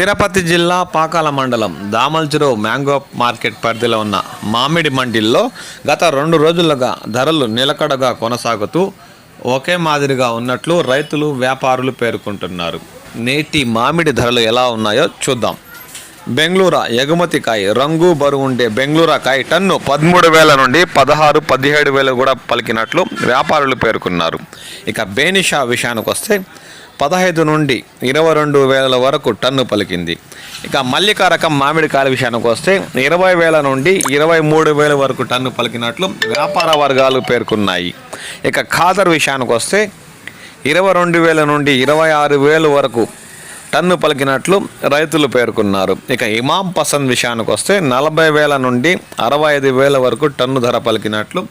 తిరుపతి జిల్లా పాకాల మండలం దామల్చెరు mango market పరిధిలో ఉన్న మామిడి మండిల్లో గత రెండు రోజులుగా ధరలు నిలకడగా కొనసాగుతూ ఒకే మాదిరిగా ఉన్నట్లు రైతులు వ్యాపారులు పేర్కొంటున్నారు. నేటి మామిడి ధరలు ఎలా ఉన్నాయో చూద్దాం. బెంగళూరు ఎగుమతి కాయ రంగు బరువు ఉండే బెంగళూరు కాయ టన్ను పదమూడు వేల నుండి పదహారు పదిహేడు వేలు కూడా పలికినట్లు వ్యాపారులు పేర్కొన్నారు. ఇక బేనిషా విషయానికి వస్తే పదహైదు నుండి ఇరవై రెండు వేల వరకు టన్ను పలికింది. ఇక మల్లిక రకం మామిడికాయల విషయానికి వస్తే ఇరవై వేల నుండి ఇరవై మూడు వేల వరకు టన్ను పలికినట్లు వ్యాపార వర్గాలు పేర్కొన్నాయి. ఇక ఖాదర్ విషయానికి వస్తే ఇరవై రెండు వేల నుండి ఇరవై ఆరు వేల వరకు టన్ను పలికినట్లు రైతులు పేర్కొన్నారు. ఇక ఇమాం పసంద్ విషయానికి వస్తే నలభై వేల నుండి అరవై ఐదు వేల వరకు టన్ను ధర పలికినట్లు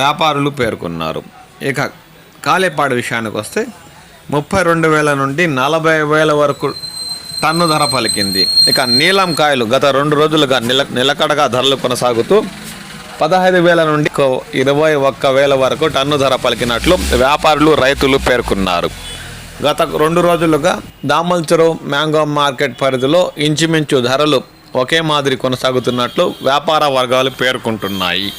వ్యాపారులు పేర్కొన్నారు. ఇక కాలేపాడు విషయానికి వస్తే ముప్పై రెండు వేల నుండి నలభై వేల వరకు టన్ను ధర పలికింది. ఇక నీలం కాయలు గత రెండు రోజులుగా నిల నిలకడగా ధరలు కొనసాగుతూ పదహైదు వేల నుండి కో- ఇరవై ఒక్క వేల వరకు టన్ను ధర పలికినట్లు వ్యాపారులు రైతులు పేర్కొన్నారు. గత రెండు రోజులుగా దామల్చెరు మ్యాంగో మార్కెట్ పరిధిలో ఇంచుమించు ధరలు ఒకే మాదిరి కొనసాగుతున్నట్లు వ్యాపార వర్గాలు పేర్కొంటున్నాయి.